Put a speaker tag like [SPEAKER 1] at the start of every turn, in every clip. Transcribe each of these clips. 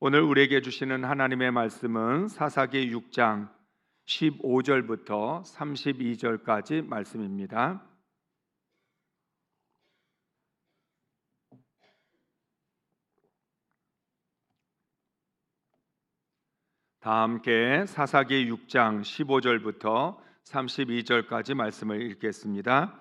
[SPEAKER 1] 오늘 우리에게 주시는 하나님의 말씀은 사사기 6장 15절부터 32절까지 말씀입니다. 다 함께 사사기 6장 15절부터 32절까지 말씀을 읽겠습니다.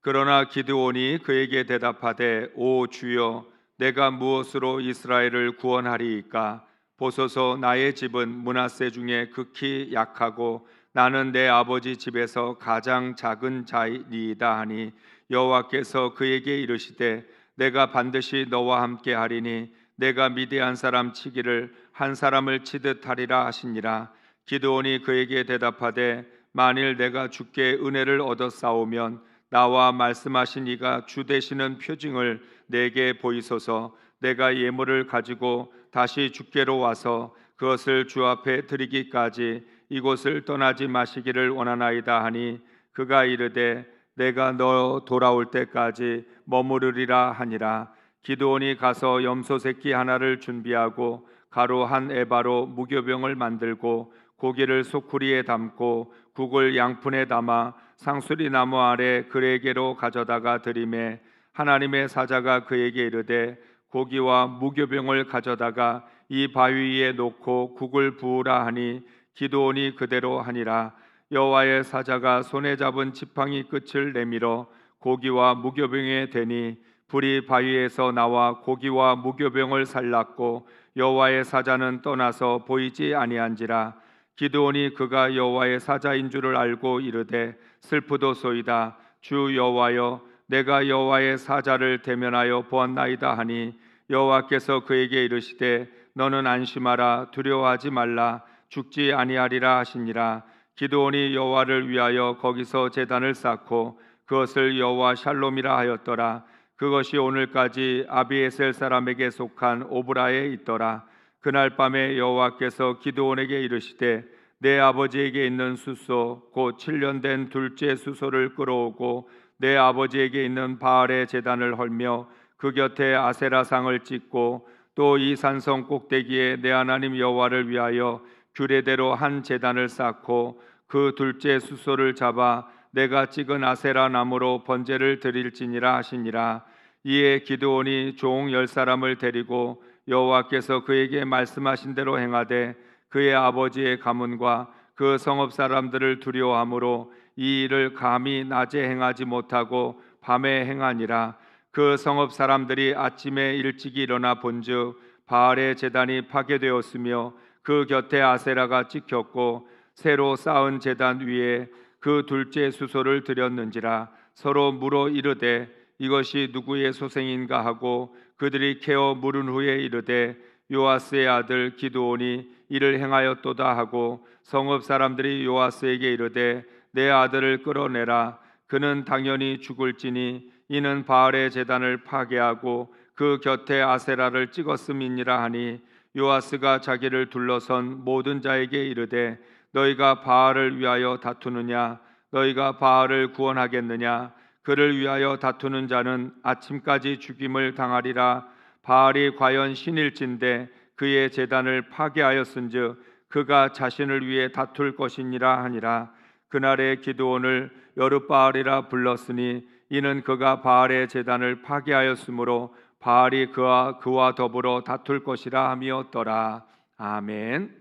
[SPEAKER 1] 그러나 기드온이 그에게 대답하되 오 주여 내가 무엇으로 이스라엘을 구원하리이까? 보소서 나의 집은 문하세 중에 극히 약하고 나는 내 아버지 집에서 가장 작은 자이니이다 하니 여호와께서 그에게 이르시되 내가 반드시 너와 함께 하리니 내가 미디안 사람 치기를 한 사람을 치듯 하리라 하시니라. 기드온이 그에게 대답하되 만일 내가 주께 은혜를 얻어 싸우면 나와 말씀하신 이가 주 되시는 표징을 내게 보이소서. 내가 예물을 가지고 다시 주께로 와서 그것을 주 앞에 드리기까지 이곳을 떠나지 마시기를 원하나이다 하니 그가 이르되 내가 너 돌아올 때까지 머무르리라 하니라. 기도원이 가서 염소 새끼 하나를 준비하고 가루 한 에바로 무교병을 만들고 고기를 소쿠리에 담고 국을 양푼에 담아 상수리 나무 아래 그에게로 가져다가 드림에 하나님의 사자가 그에게 이르되 고기와 무교병을 가져다가 이 바위 위에 놓고 국을 부으라 하니 기도온이 그대로 하니라. 여호와의 사자가 손에 잡은 지팡이 끝을 내밀어 고기와 무교병에 대니 불이 바위에서 나와 고기와 무교병을 살랐고 여호와의 사자는 떠나서 보이지 아니한지라 기드온이 그가 여호와의 사자인 줄을 알고 이르되 슬프도소이다. 주 여호와여 내가 여호와의 사자를 대면하여 보았나이다 하니 여호와께서 그에게 이르시되 너는 안심하라 두려워하지 말라 죽지 아니하리라 하시니라. 기드온이 여호와를 위하여 거기서 제단을 쌓고 그것을 여호와 샬롬이라 하였더라. 그것이 오늘까지 아비에셀 사람에게 속한 오브라에 있더라 그날 밤에 여호와께서 기드온에게 이르시되 내 아버지에게 있는 수소 곧 7년 된 둘째 수소를 끌어오고 내 아버지에게 있는 바알의 제단을 헐며 그 곁에 아세라상을 찍고 또 이 산성 꼭대기에 내 하나님 여호와를 위하여 규례대로 한 제단을 쌓고 그 둘째 수소를 잡아 내가 찍은 아세라 나무로 번제를 드릴지니라 하시니라. 이에 기드온이 종 열 사람을 데리고 여호와께서 그에게 말씀하신 대로 행하되 그의 아버지의 가문과 그 성읍 사람들을 두려워하므로 이 일을 감히 낮에 행하지 못하고 밤에 행하니라. 그 성읍 사람들이 아침에 일찍이 일어나 본즉 바알의 제단이 파괴되었으며 그 곁에 아세라가 찍혔고 새로 쌓은 제단 위에 그 둘째 수소를 드렸는지라 서로 물어 이르되 이것이 누구의 소생인가 하고 그들이 캐어 물은 후에 이르되 요아스의 아들 기드온이 이를 행하였도다 하고 성읍 사람들이 요아스에게 이르되 내 아들을 끌어내라. 그는 당연히 죽을지니 이는 바알의 제단을 파괴하고 그 곁에 아세라를 찍었음이니라 하니 요아스가 자기를 둘러선 모든 자에게 이르되 너희가 바알을 위하여 다투느냐? 너희가 바알을 구원하겠느냐 그를 위하여 다투는 자는 아침까지 죽임을 당하리라. 바알이 과연 신일진데 그의 재단을 파괴하였은즉 그가 자신을 위해 다툴 것이니라 하니라. 그날에 기드온을 여룻바알이라 불렀으니 이는 그가 바알의 재단을 파괴하였으므로 바알이 그와 그와 더불어 다툴 것이라 함이었더라. 아멘.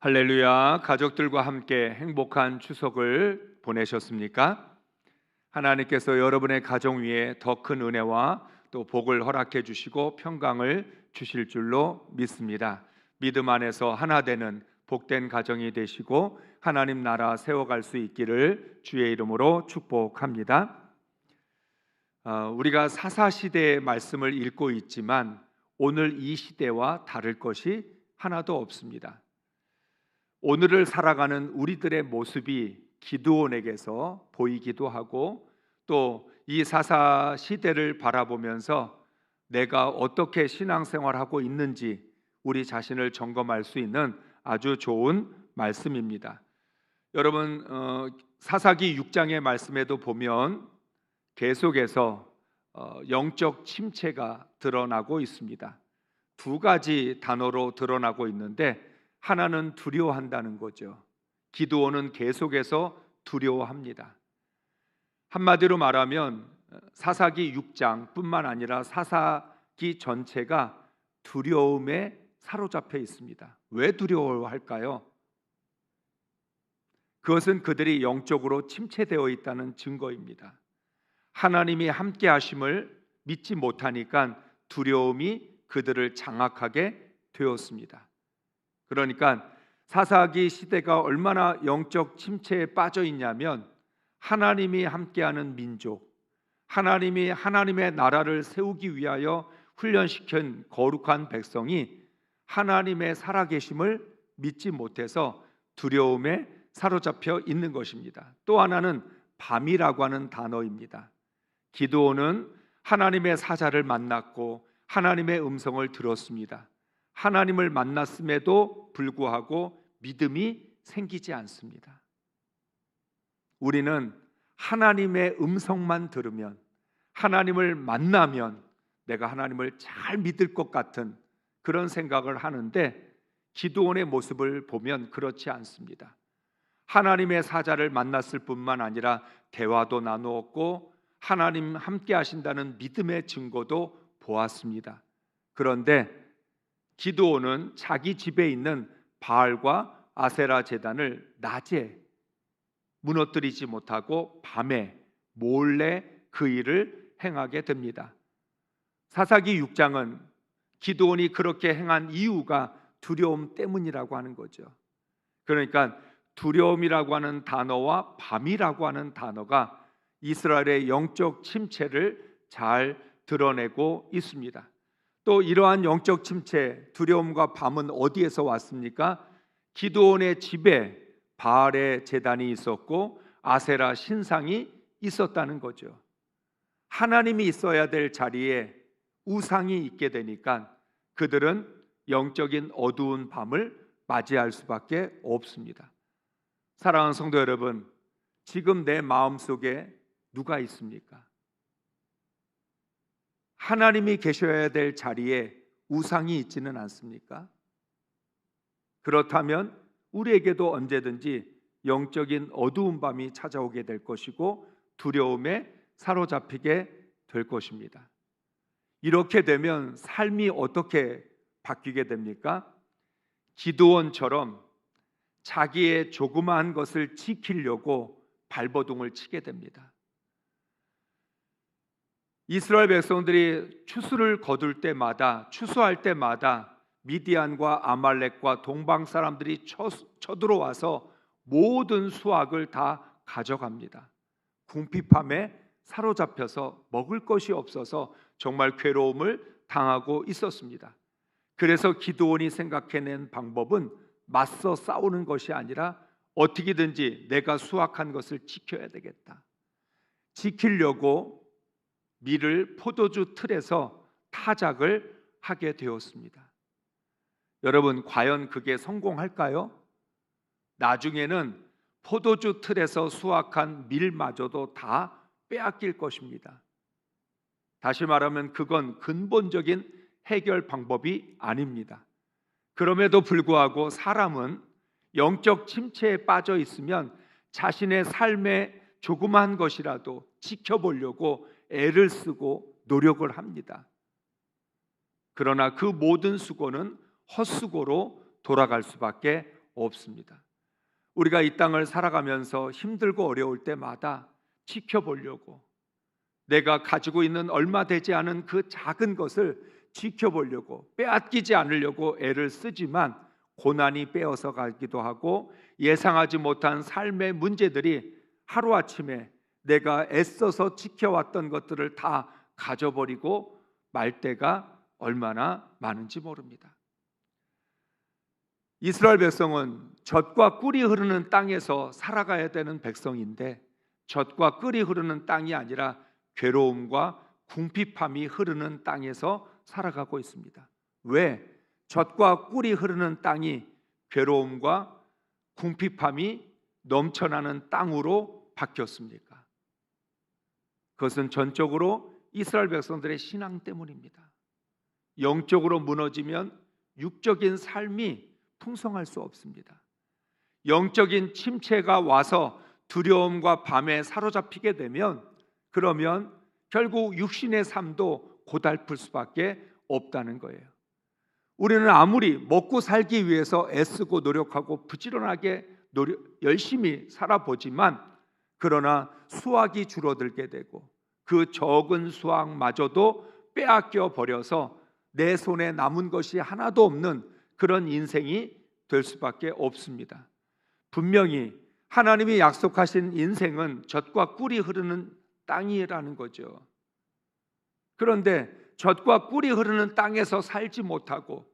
[SPEAKER 1] 할렐루야. 가족들과 함께 행복한 추석을 보내셨습니까? 하나님께서 여러분의 가정 위에 더 큰 은혜와 또 복을 허락해 주시고 평강을 주실 줄로 믿습니다. 믿음 안에서 하나 되는 복된 가정이 되시고 하나님 나라 세워갈 수 있기를 주의 이름으로 축복합니다. 어, 우리가 사사 시대의 말씀을 읽고 있지만 오늘 이 시대와 다를 것이 하나도 없습니다. 오늘을 살아가는 우리들의 모습이 기드온에게서 보이기도 하고 또 이 사사 시대를 바라보면서 내가 어떻게 신앙생활하고 있는지 우리 자신을 점검할 수 있는 아주 좋은 말씀입니다. 여러분 어, 사사기 6장의 말씀에도 보면 계속해서 어, 영적 침체가 드러나고 있습니다. 두 가지 단어로 드러나고 있는데 하나는 두려워한다는 거죠. 기도원은 계속해서 두려워합니다. 한마디로 말하면 사사기 6장뿐만 아니라 사사기 전체가 두려움에 사로잡혀 있습니다. 왜 두려워할까요? 그것은 그들이 영적으로 침체되어 있다는 증거입니다. 하나님이 함께 하심을 믿지 못하니까 두려움이 그들을 장악하게 되었습니다. 그러니까 사사기 시대가 얼마나 영적 침체에 빠져 있냐면 하나님이 함께하는 민족, 하나님이 하나님의 나라를 세우기 위하여 훈련시킨 거룩한 백성이 하나님의 살아계심을 믿지 못해서 두려움에 사로잡혀 있는 것입니다. 또 하나는 밤이라고 하는 단어입니다. 기도는 하나님의 사자를 만났고 하나님의 음성을 들었습니다. 하나님을 만났음에도 불구하고 믿음이 생기지 않습니다. 우리는 하나님의 음성만 들으면 하나님을 만나면 내가 하나님을 잘 믿을 것 같은 그런 생각을 하는데 기도원의 모습을 보면 그렇지 않습니다. 하나님의 사자를 만났을 뿐만 아니라 대화도 나누었고 하나님 함께 하신다는 믿음의 증거도 보았습니다. 그런데 기도원은 자기 집에 있는 바알과 아세라 제단을 낮에 무너뜨리지 못하고 밤에 몰래 그 일을 행하게 됩니다. 사사기 6장은 기도원이 그렇게 행한 이유가 두려움 때문이라고 하는 거죠. 그러니까 두려움이라고 하는 단어와 밤이라고 하는 단어가 이스라엘의 영적 침체를 잘 드러내고 있습니다. 또 이러한 영적 침체, 두려움과 밤은 어디에서 왔습니까? 기도원의 집에 바알의 재단이 있었고 아세라 신상이 있었다는 거죠. 하나님이 있어야 될 자리에 우상이 있게 되니까 그들은 영적인 어두운 밤을 맞이할 수밖에 없습니다. 사랑하는 성도 여러분, 지금 내 마음 속에 누가 있습니까? 하나님이 계셔야 될 자리에 우상이 있지는 않습니까? 그렇다면 우리에게도 언제든지 영적인 어두운 밤이 찾아오게 될 것이고 두려움에 사로잡히게 될 것입니다. 이렇게 되면 삶이 어떻게 바뀌게 됩니까? 기도원처럼 자기의 조그마한 것을 지키려고 발버둥을 치게 됩니다. 이스라엘 백성들이 추수를 거둘 때마다 추수할 때마다 미디안과 아말렉과 동방 사람들이 쳐, 쳐들어와서 모든 수확을 다 가져갑니다. 궁핍함에 사로잡혀서 먹을 것이 없어서 정말 괴로움을 당하고 있었습니다. 그래서 기도원이 생각해낸 방법은 맞서 싸우는 것이 아니라 어떻게든지 내가 수확한 것을 지켜야 되겠다. 지키려고 밀을 포도주 틀에서 타작을 하게 되었습니다. 여러분, 과연 그게 성공할까요? 나중에는 포도주 틀에서 수확한 밀마저도 다 빼앗길 것입니다. 다시 말하면 그건 근본적인 해결 방법이 아닙니다. 그럼에도 불구하고 사람은 영적 침체에 빠져 있으면 자신의 삶의 조그만 것이라도 지켜보려고 애를 쓰고 노력을 합니다. 그러나 그 모든 수고는 헛수고로 돌아갈 수밖에 없습니다. 우리가 이 땅을 살아가면서 힘들고 어려울 때마다 지켜보려고 내가 가지고 있는 얼마 되지 않은 그 작은 것을 지켜보려고 빼앗기지 않으려고 애를 쓰지만 고난이 빼어서 가기도 하고 예상하지 못한 삶의 문제들이 하루아침에 내가 애써서 지켜왔던 것들을 다 가져버리고 말 때가 얼마나 많은지 모릅니다. 이스라엘 백성은 젖과 꿀이 흐르는 땅에서 살아가야 되는 백성인데 젖과 꿀이 흐르는 땅이 아니라 괴로움과 궁핍함이 흐르는 땅에서 살아가고 있습니다. 왜 젖과 꿀이 흐르는 땅이 괴로움과 궁핍함이 넘쳐나는 땅으로 바뀌었습니까? 그것은 전적으로 이스라엘 백성들의 신앙 때문입니다. 영적으로 무너지면 육적인 삶이 풍성할 수 없습니다. 영적인 침체가 와서 두려움과 밤에 사로잡히게 되면 그러면 결국 육신의 삶도 고달플 수밖에 없다는 거예요. 우리는 아무리 먹고 살기 위해서 애쓰고 노력하고 부지런하게 노력, 열심히 살아보지만 그러나 수확이 줄어들게 되고 그 적은 수확마저도 빼앗겨 버려서 내 손에 남은 것이 하나도 없는 그런 인생이 될 수밖에 없습니다. 분명히 하나님이 약속하신 인생은 젖과 꿀이 흐르는 땅이라는 거죠. 그런데 젖과 꿀이 흐르는 땅에서 살지 못하고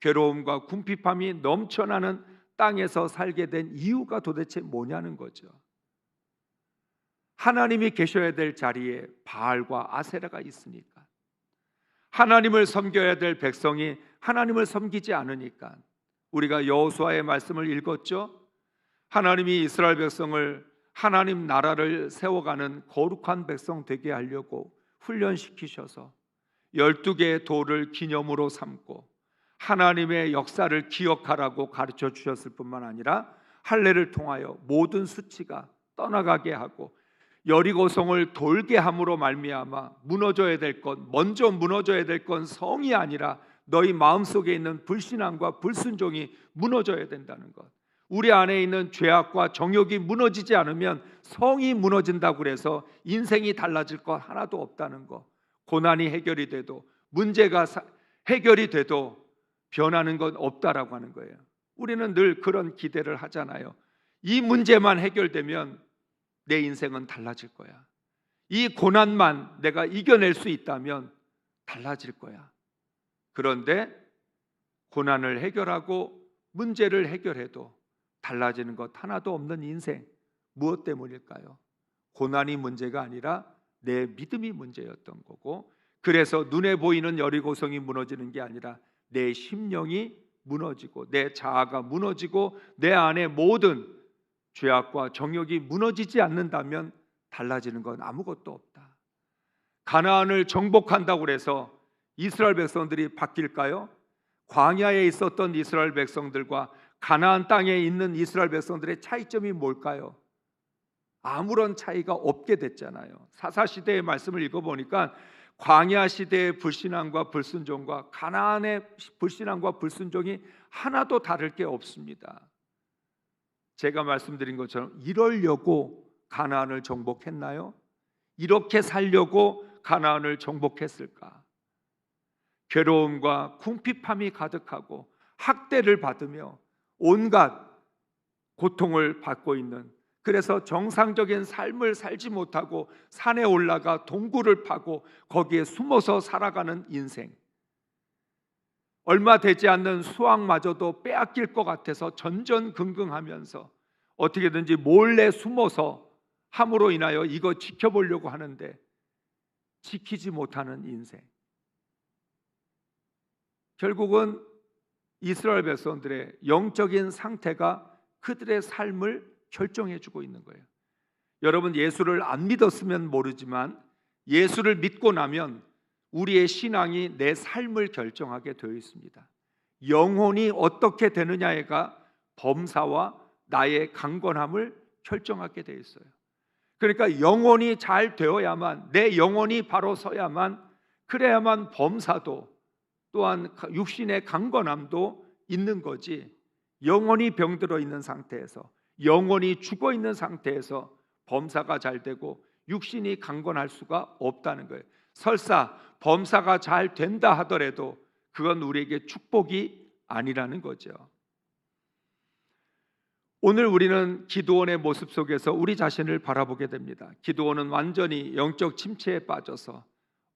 [SPEAKER 1] 괴로움과 궁핍함이 넘쳐나는 땅에서 살게 된 이유가 도대체 뭐냐는 거죠. 하나님이 계셔야 될 자리에 바알과 아세라가 있으니까 하나님을 섬겨야 될 백성이 하나님을 섬기지 않으니까 우리가 여호수아의 말씀을 읽었죠. 하나님이 이스라엘 백성을 하나님 나라를 세워가는 거룩한 백성 되게 하려고 훈련시키셔서 12개의 돌을 기념으로 삼고 하나님의 역사를 기억하라고 가르쳐 주셨을 뿐만 아니라 할례를 통하여 모든 수치가 떠나가게 하고 여리고성을 돌게 함으로 말미암아 무너져야 될 것, 먼저 무너져야 될 건 성이 아니라 너희 마음속에 있는 불신앙과 불순종이 무너져야 된다는 것. 우리 안에 있는 죄악과 정욕이 무너지지 않으면 성이 무너진다고 그래서 인생이 달라질 것 하나도 없다는 것. 고난이 해결이 돼도 문제가 해결이 돼도 변하는 건 없다라고 하는 거예요. 우리는 늘 그런 기대를 하잖아요. 이 문제만 해결되면 내 인생은 달라질 거야. 이 고난만 내가 이겨낼 수 있다면 달라질 거야. 그런데 고난을 해결하고 문제를 해결해도 달라지는 것 하나도 없는 인생 무엇 때문일까요? 고난이 문제가 아니라 내 믿음이 문제였던 거고 그래서 눈에 보이는 여리고성이 무너지는 게 아니라 내 심령이 무너지고 내 자아가 무너지고 내 안에 모든 죄악과 정욕이 무너지지 않는다면 달라지는 건 아무것도 없다. 가나안을 정복한다고 해서 이스라엘 백성들이 바뀔까요? 광야에 있었던 이스라엘 백성들과 가나안 땅에 있는 이스라엘 백성들의 차이점이 뭘까요? 아무런 차이가 없게 됐잖아요. 사사 시대의 말씀을 읽어 보니까 광야 시대의 불신앙과 불순종과 가나안의 불신앙과 불순종이 하나도 다를 게 없습니다. 제가 말씀드린 것처럼 이러려고 가나안을 정복했나요? 이렇게 살려고 가나안을 정복했을까? 괴로움과 궁핍함이 가득하고 학대를 받으며 온갖 고통을 받고 있는 그래서 정상적인 삶을 살지 못하고 산에 올라가 동굴을 파고 거기에 숨어서 살아가는 인생. 얼마 되지 않는 수확마저도 빼앗길 것 같아서 전전긍긍하면서 어떻게든지 몰래 숨어서 함으로 인하여 이거 지켜보려고 하는데 지키지 못하는 인생. 결국은 이스라엘 백성들의 영적인 상태가 그들의 삶을 결정해 주고 있는 거예요. 여러분 예수를 안 믿었으면 모르지만 예수를 믿고 나면 우리의 신앙이 내 삶을 결정하게 되어 있습니다. 영혼이 어떻게 되느냐가 범사와 나의 강건함을 결정하게 되어 있어요. 그러니까 영혼이 잘 되어야만 내 영혼이 바로 서야만 그래야만 범사도 또한 육신의 강건함도 있는 거지. 영혼이 병들어 있는 상태에서 영혼이 죽어 있는 상태에서 범사가 잘 되고 육신이 강건할 수가 없다는 거예요. 설사 범사가 잘 된다 하더라도 그건 우리에게 축복이 아니라는 거죠. 오늘 우리는 기도원의 모습 속에서 우리 자신을 바라보게 됩니다. 기도원은 완전히 영적 침체에 빠져서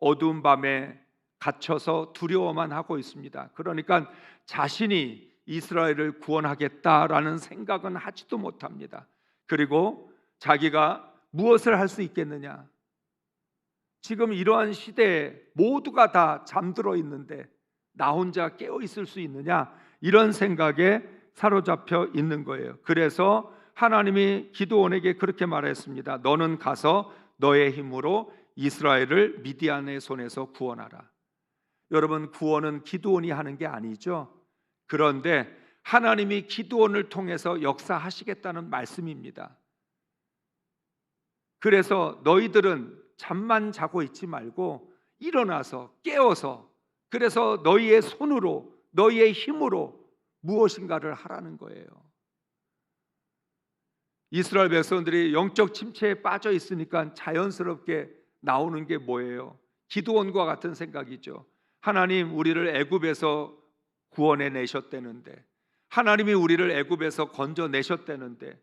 [SPEAKER 1] 어두운 밤에 갇혀서 두려워만 하고 있습니다. 그러니까 자신이 이스라엘을 구원하겠다라는 생각은 하지도 못합니다. 그리고 자기가 무엇을 할 수 있겠느냐? 지금 이러한 시대에 모두가 다 잠들어 있는데 나 혼자 깨어 있을 수 있느냐? 이런 생각에 사로잡혀 있는 거예요. 그래서 하나님이 기도원에게 그렇게 말했습니다. 너는 가서 너의 힘으로 이스라엘을 미디안의 손에서 구원하라. 여러분 구원은 기도원이 하는 게 아니죠. 그런데 하나님이 기도원을 통해서 역사하시겠다는 말씀입니다. 그래서 너희들은 잠만 자고 있지 말고 일어나서 깨어서 그래서 너희의 손으로 너희의 힘으로 무엇인가를 하라는 거예요. 이스라엘 백성들이 영적 침체에 빠져 있으니까 자연스럽게 나오는 게 뭐예요? 기도원과 같은 생각이죠. 하나님 우리를 애굽에서 구원해 내셨다는데 하나님이 우리를 애굽에서 건져 내셨다는데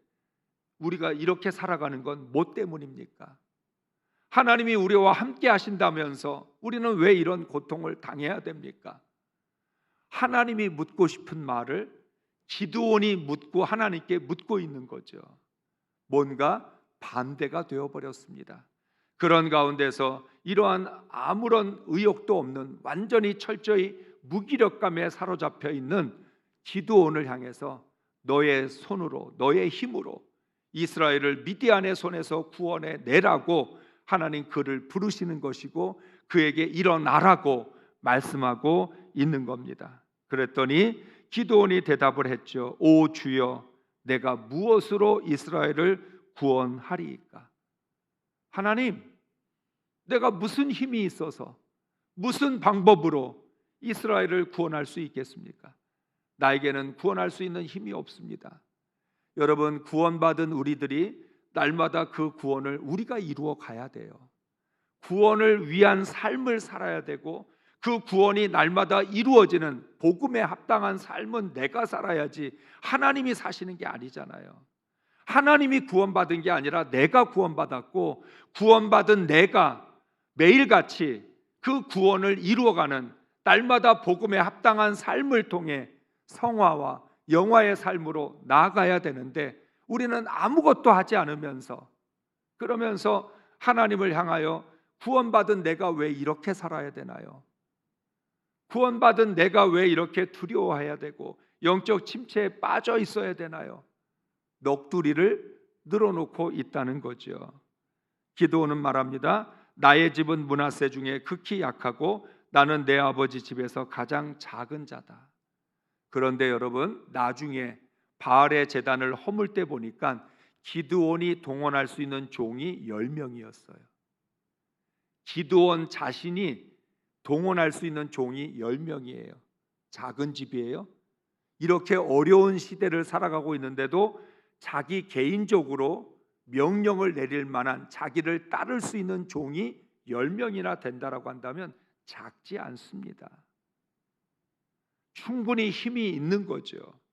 [SPEAKER 1] 우리가 이렇게 살아가는 건 뭐 때문입니까? 하나님이 우리와 함께 하신다면서 우리는 왜 이런 고통을 당해야 됩니까? 하나님이 묻고 싶은 말을 기도원이 묻고 하나님께 묻고 있는 거죠. 뭔가 반대가 되어 버렸습니다. 그런 가운데서 이러한 아무런 의욕도 없는 완전히 철저히 무기력감에 사로잡혀 있는 기도원을 향해서 너의 손으로 너의 힘으로 이스라엘을 미디안의 손에서 구원해 내라고 하나님 그를 부르시는 것이고 그에게 일어나라고 말씀하고 있는 겁니다. 그랬더니 기도원이 대답을 했죠. 오 주여 내가 무엇으로 이스라엘을 구원하리이까? 하나님, 내가 무슨 힘이 있어서 무슨 방법으로 이스라엘을 구원할 수 있겠습니까? 나에게는 구원할 수 있는 힘이 없습니다. 여러분, 구원받은 우리들이 날마다 그 구원을 우리가 이루어 가야 돼요. 구원을 위한 삶을 살아야 되고 그 구원이 날마다 이루어지는 복음에 합당한 삶은 내가 살아야지 하나님이 사시는 게 아니잖아요. 하나님이 구원받은 게 아니라 내가 구원받았고 구원받은 내가 매일같이 그 구원을 이루어가는 날마다 복음에 합당한 삶을 통해 성화와 영화의 삶으로 나아가야 되는데 우리는 아무것도 하지 않으면서 그러면서 하나님을 향하여 구원받은 내가 왜 이렇게 살아야 되나요? 구원받은 내가 왜 이렇게 두려워해야 되고 영적 침체에 빠져 있어야 되나요? 넋두리를 늘어놓고 있다는 거죠. 기도는 말합니다. 나의 집은 문하세 중에 극히 약하고 나는 내 아버지 집에서 가장 작은 자다. 그런데 여러분 나중에 바알의 재단을 허물 때 보니까 기드온이 동원할 수 있는 종이 10명이었어요. 기드온 자신이 동원할 수 있는 종이 10명이에요. 작은 집이에요. 이렇게 어려운 시대를 살아가고 있는데도 자기 개인적으로 명령을 내릴 만한 자기를 따를 수 있는 종이 10명이나 된다라고 한다면 작지 않습니다. 충분히 힘이 있는 거죠.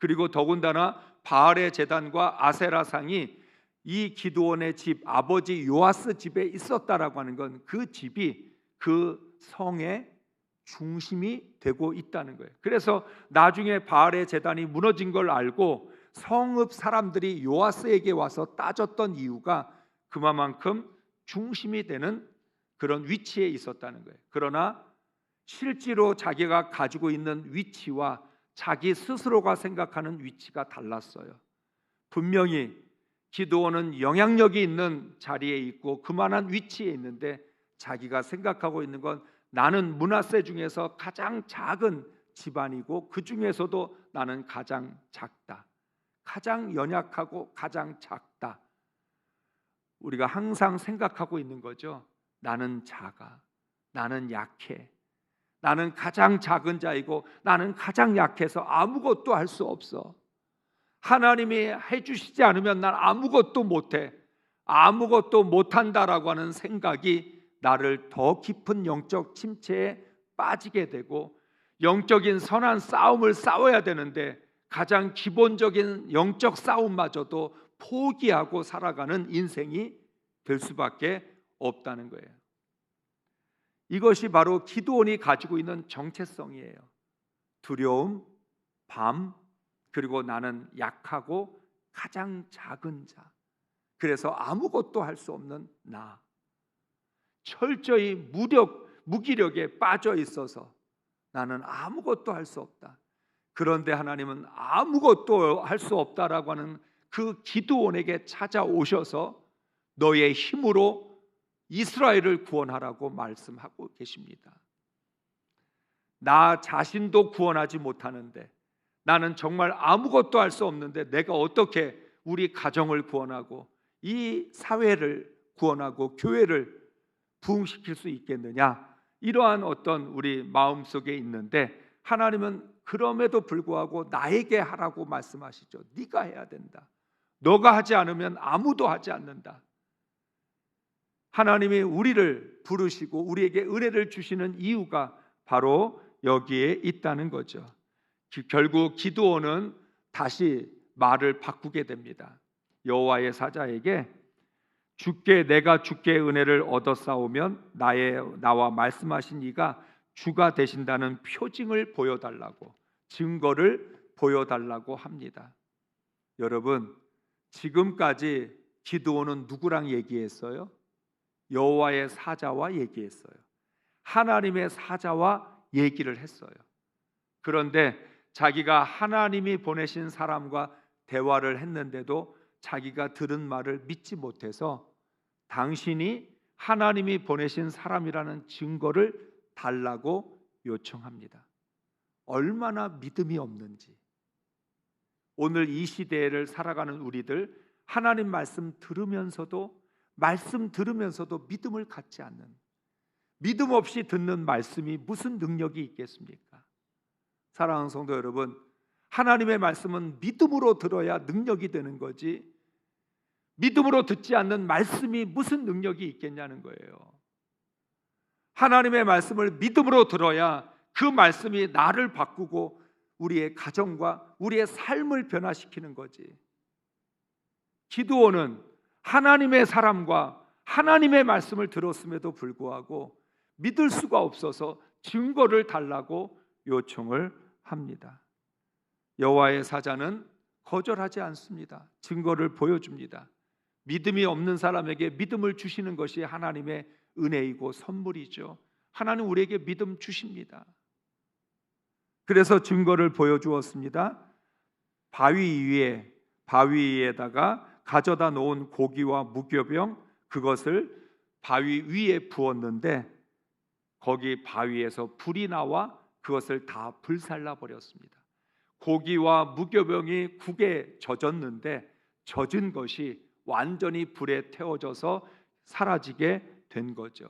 [SPEAKER 1] 그리고 더군다나 바알의 재단과 아세라상이 이 기도원의 집 아버지 요아스 집에 있었다라고 하는 건 그 집이 그 성의 중심이 되고 있다는 거예요. 그래서 나중에 바알의 재단이 무너진 걸 알고 성읍 사람들이 요아스에게 와서 따졌던 이유가 그만큼 중심이 되는 그런 위치에 있었다는 거예요. 그러나 실제로 자기가 가지고 있는 위치와 자기 스스로가 생각하는 위치가 달랐어요. 분명히 기도원은 영향력이 있는 자리에 있고 그만한 위치에 있는데 자기가 생각하고 있는 건 나는 문화세 중에서 가장 작은 집안이고 그 중에서도 나는 가장 작다. 가장 연약하고 가장 작다. 우리가 항상 생각하고 있는 거죠. 나는 작아. 나는 약해. 나는 가장 작은 자이고 나는 가장 약해서 아무것도 할 수 없어. 하나님이 해주시지 않으면 난 아무것도 못해. 아무것도 못한다라고 하는 생각이 나를 더 깊은 영적 침체에 빠지게 되고 영적인 선한 싸움을 싸워야 되는데 가장 기본적인 영적 싸움마저도 포기하고 살아가는 인생이 될 수밖에 없다는 거예요. 이것이 바로 기도원이 가지고 있는 정체성이에요. 두려움, 밤, 그리고 나는 약하고 가장 작은 자. 그래서 아무것도 할 수 없는 나. 철저히 무력, 무기력에 빠져 있어서 나는 아무것도 할 수 없다. 그런데 하나님은 아무것도 할 수 없다라고 하는 그 기도원에게 찾아오셔서 너의 힘으로 이스라엘을 구원하라고 말씀하고 계십니다. 나 자신도 구원하지 못하는데 나는 정말 아무것도 할 수 없는데 내가 어떻게 우리 가정을 구원하고 이 사회를 구원하고 교회를 부흥시킬 수 있겠느냐 이러한 어떤 우리 마음 속에 있는데 하나님은 그럼에도 불구하고 나에게 하라고 말씀하시죠. 네가 해야 된다. 너가 하지 않으면 아무도 하지 않는다. 하나님이 우리를 부르시고 우리에게 은혜를 주시는 이유가 바로 여기에 있다는 거죠. 기- 결국 기도원은 다시 말을 바꾸게 됩니다. 여호와의 사자에게 주께 내가 주께 은혜를 얻어 싸우면 나의 나와 말씀하신 이가 주가 되신다는 표징을 보여달라고 증거를 보여달라고 합니다. 여러분 지금까지 기도원은 누구랑 얘기했어요? 여호와의 사자와 얘기했어요. 하나님의 사자와 얘기를 했어요. 그런데 자기가 하나님이 보내신 사람과 대화를 했는데도 자기가 들은 말을 믿지 못해서 당신이 하나님이 보내신 사람이라는 증거를 달라고 요청합니다. 얼마나 믿음이 없는지. 오늘 이 시대를 살아가는 우리들 하나님 말씀 들으면서도 말씀 들으면서도 믿음을 갖지 않는 믿음 없이 듣는 말씀이 무슨 능력이 있겠습니까? 사랑하는 성도 여러분, 하나님의 말씀은 믿음으로 들어야 능력이 되는 거지. 믿음으로 듣지 않는 말씀이 무슨 능력이 있겠냐는 거예요. 하나님의 말씀을 믿음으로 들어야 그 말씀이 나를 바꾸고 우리의 가정과 우리의 삶을 변화시키는 거지. 기도원은 하나님의 사람과 하나님의 말씀을 들었음에도 불구하고 믿을 수가 없어서 증거를 달라고 요청을 합니다. 여호와의 사자는 거절하지 않습니다. 증거를 보여줍니다. 믿음이 없는 사람에게 믿음을 주시는 것이 하나님의 은혜이고 선물이죠. 하나님 우리에게 믿음 주십니다. 그래서 증거를 보여주었습니다. 바위 위에 바위 위에다가 가져다 놓은 고기와 무교병 그것을 바위 위에 부었는데 거기 바위에서 불이 나와 그것을 다 불살라 버렸습니다. 고기와 무교병이 국에 젖었는데 젖은 것이 완전히 불에 태워져서 사라지게 된 거죠.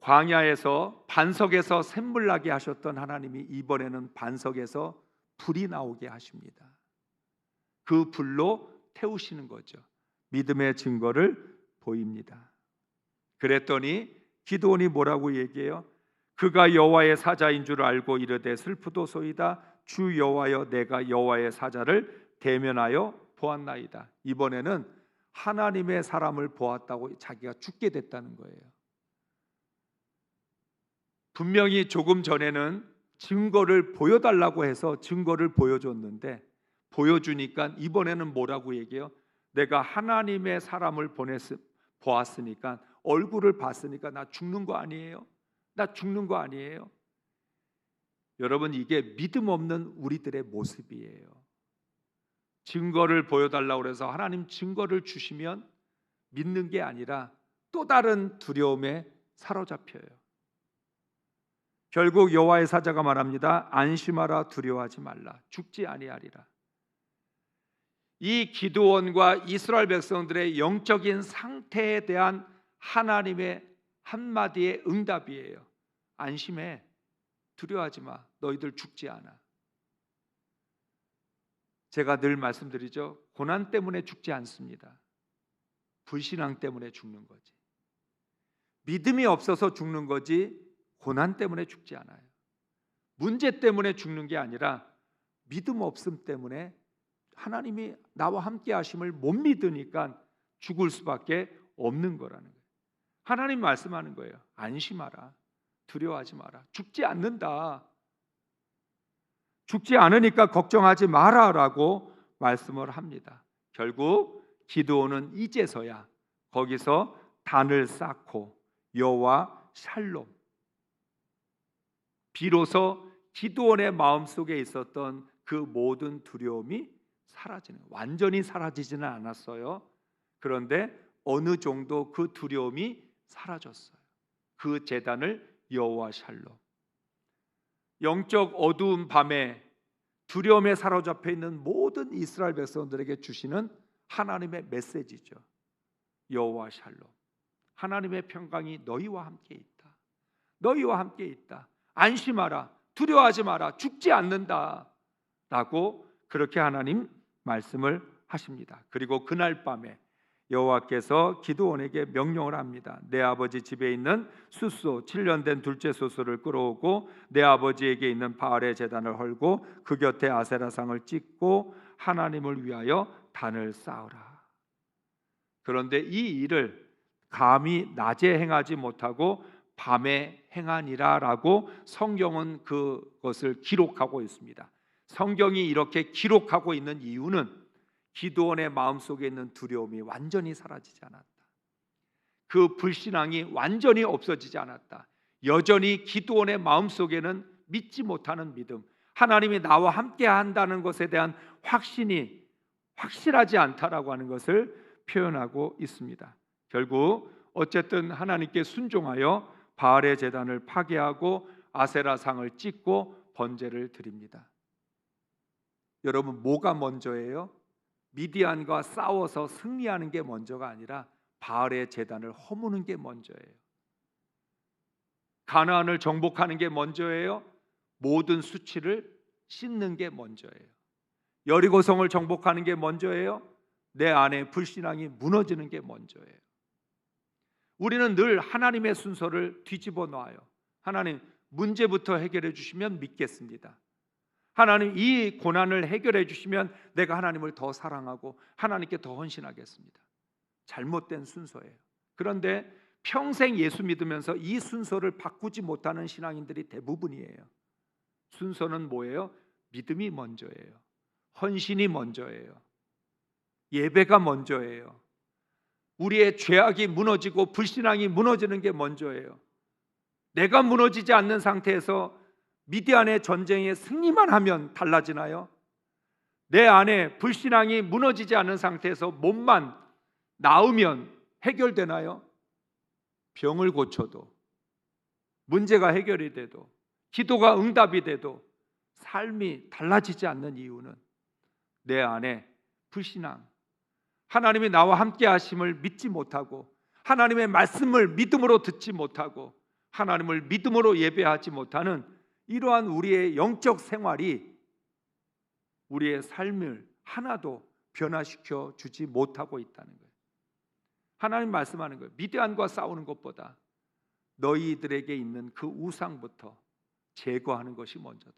[SPEAKER 1] 광야에서 반석에서 샘물 나게 하셨던 하나님이 이번에는 반석에서 불이 나오게 하십니다. 그 불로 태우시는 거죠. 믿음의 증거를 보입니다. 그랬더니 기도원이 뭐라고 얘기해요? 그가 여호와의 사자인 줄 알고 이르되 슬프도소이다 주 여호와여 내가 여호와의 사자를 대면하여 보았나이다. 이번에는 하나님의 사람을 보았다고 자기가 죽게 됐다는 거예요. 분명히 조금 전에는 증거를 보여달라고 해서 증거를 보여줬는데 보여주니까 이번에는 뭐라고 얘기해요? 내가 하나님의 사람을 보냈 보았으니까 얼굴을 봤으니까 나 죽는 거 아니에요? 나 죽는 거 아니에요? 여러분 이게 믿음 없는 우리들의 모습이에요. 증거를 보여달라고 그래서 하나님 증거를 주시면 믿는 게 아니라 또 다른 두려움에 사로잡혀요. 결국 여호와의 사자가 말합니다. 안심하라 두려워하지 말라. 죽지 아니하리라. 이 기드온과 이스라엘 백성들의 영적인 상태에 대한 하나님의 한마디의 응답이에요. 안심해. 두려워하지 마. 너희들 죽지 않아. 제가 늘 말씀드리죠. 고난 때문에 죽지 않습니다. 불신앙 때문에 죽는 거지. 믿음이 없어서 죽는 거지 고난 때문에 죽지 않아요. 문제 때문에 죽는 게 아니라 믿음 없음 때문에 하나님이 나와 함께 하심을 못 믿으니까 죽을 수밖에 없는 거라는 거예요. 하나님 말씀하는 거예요. 안심하라. 두려워하지 마라. 죽지 않는다. 죽지 않으니까 걱정하지 마라라고 말씀을 합니다. 결국 기도는 이제서야 거기서 단을 쌓고 여호와 샬롬 비로소 기도원의 마음속에 있었던 그 모든 두려움이 사라지는 완전히 사라지지는 않았어요. 그런데 어느 정도 그 두려움이 사라졌어요. 그 재단을 여호와 샬롬 영적 어두운 밤에 두려움에 사로잡혀 있는 모든 이스라엘 백성들에게 주시는 하나님의 메시지죠. 여호와 샬롬. 하나님의 평강이 너희와 함께 있다. 너희와 함께 있다. 안심하라. 두려워하지 마라. 죽지 않는다. 라고 그렇게 하나님 말씀을 하십니다. 그리고 그날 밤에 여호와께서 기드온에게 명령을 합니다. 내 아버지 집에 있는 숫소 7년 된 둘째 숫소를 끌어오고 내 아버지에게 있는 바알의 제단을 헐고 그 곁에 아세라상을 찍고 하나님을 위하여 단을 쌓으라. 그런데 이 일을 감히 낮에 행하지 못하고 밤에 행하니라라고 성경은 그것을 기록하고 있습니다. 성경이 이렇게 기록하고 있는 이유는 기도원의 마음속에 있는 두려움이 완전히 사라지지 않았다. 그 불신앙이 완전히 없어지지 않았다. 여전히 기도원의 마음속에는 믿지 못하는 믿음, 하나님이 나와 함께 한다는 것에 대한 확신이 확실하지 않다라고 하는 것을 표현하고 있습니다. 결국 어쨌든 하나님께 순종하여 바알의 제단을 파괴하고 아세라 상을 찍고 번제를 드립니다. 여러분 뭐가 먼저예요? 미디안과 싸워서 승리하는 게 먼저가 아니라 바알의 제단을 허무는 게 먼저예요. 가나안을 정복하는 게 먼저예요. 모든 수치를 씻는 게 먼저예요. 여리고성을 정복하는 게 먼저예요. 내 안에 불신앙이 무너지는 게 먼저예요. 우리는 늘 하나님의 순서를 뒤집어 놔요. 하나님 문제부터 해결해 주시면 믿겠습니다. 하나님 이 고난을 해결해 주시면 내가 하나님을 더 사랑하고 하나님께 더 헌신하겠습니다. 잘못된 순서예요. 그런데 평생 예수 믿으면서 이 순서를 바꾸지 못하는 신앙인들이 대부분이에요. 순서는 뭐예요? 믿음이 먼저예요. 헌신이 먼저예요. 예배가 먼저예요. 우리의 죄악이 무너지고 불신앙이 무너지는 게 먼저예요. 내가 무너지지 않는 상태에서 미디안의 전쟁에 승리만 하면 달라지나요? 내 안에 불신앙이 무너지지 않은 상태에서 몸만 나으면 해결되나요? 병을 고쳐도 문제가 해결이 돼도 기도가 응답이 돼도 삶이 달라지지 않는 이유는 내 안에 불신앙, 하나님이 나와 함께 하심을 믿지 못하고 하나님의 말씀을 믿음으로 듣지 못하고 하나님을 믿음으로 예배하지 못하는 이러한 우리의 영적 생활이 우리의 삶을 하나도 변화시켜 주지 못하고 있다는 거예요. 하나님 말씀하는 거예요. 미디안과 싸우는 것보다 너희들에게 있는 그 우상부터 제거하는 것이 먼저다.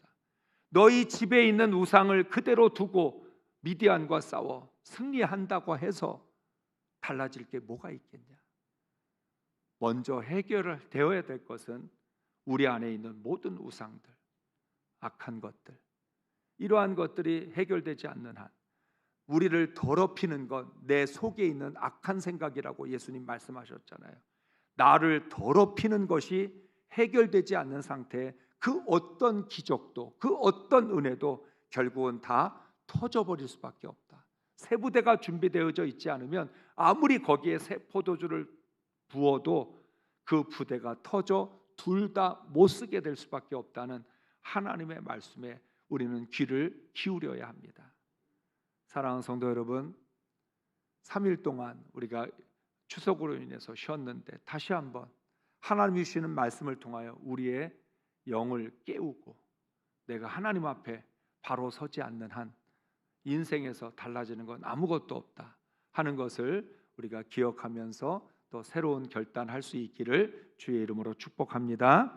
[SPEAKER 1] 너희 집에 있는 우상을 그대로 두고 미디안과 싸워 승리한다고 해서 달라질 게 뭐가 있겠냐? 먼저 해결을 되어야 될 것은 우리 안에 있는 모든 우상들, 악한 것들, 이러한 것들이 해결되지 않는 한 우리를 더럽히는 것, 내 속에 있는 악한 생각이라고 예수님 말씀하셨잖아요. 나를 더럽히는 것이 해결되지 않는 상태에 그 어떤 기적도, 그 어떤 은혜도 결국은 다 터져버릴 수밖에 없다. 새 부대가 준비되어져 있지 않으면 아무리 거기에 새 포도주를 부어도 그 부대가 터져 둘 다 못 쓰게 될 수밖에 없다는 하나님의 말씀에 우리는 귀를 기울여야 합니다. 사랑하는 성도 여러분, 3일 동안 우리가 추석으로 인해서 쉬었는데 다시 한번 하나님이 주시는 말씀을 통하여 우리의 영을 깨우고 내가 하나님 앞에 바로 서지 않는 한 인생에서 달라지는 건 아무것도 없다 하는 것을 우리가 기억하면서 또 새로운 결단할 수 있기를 주의 이름으로 축복합니다.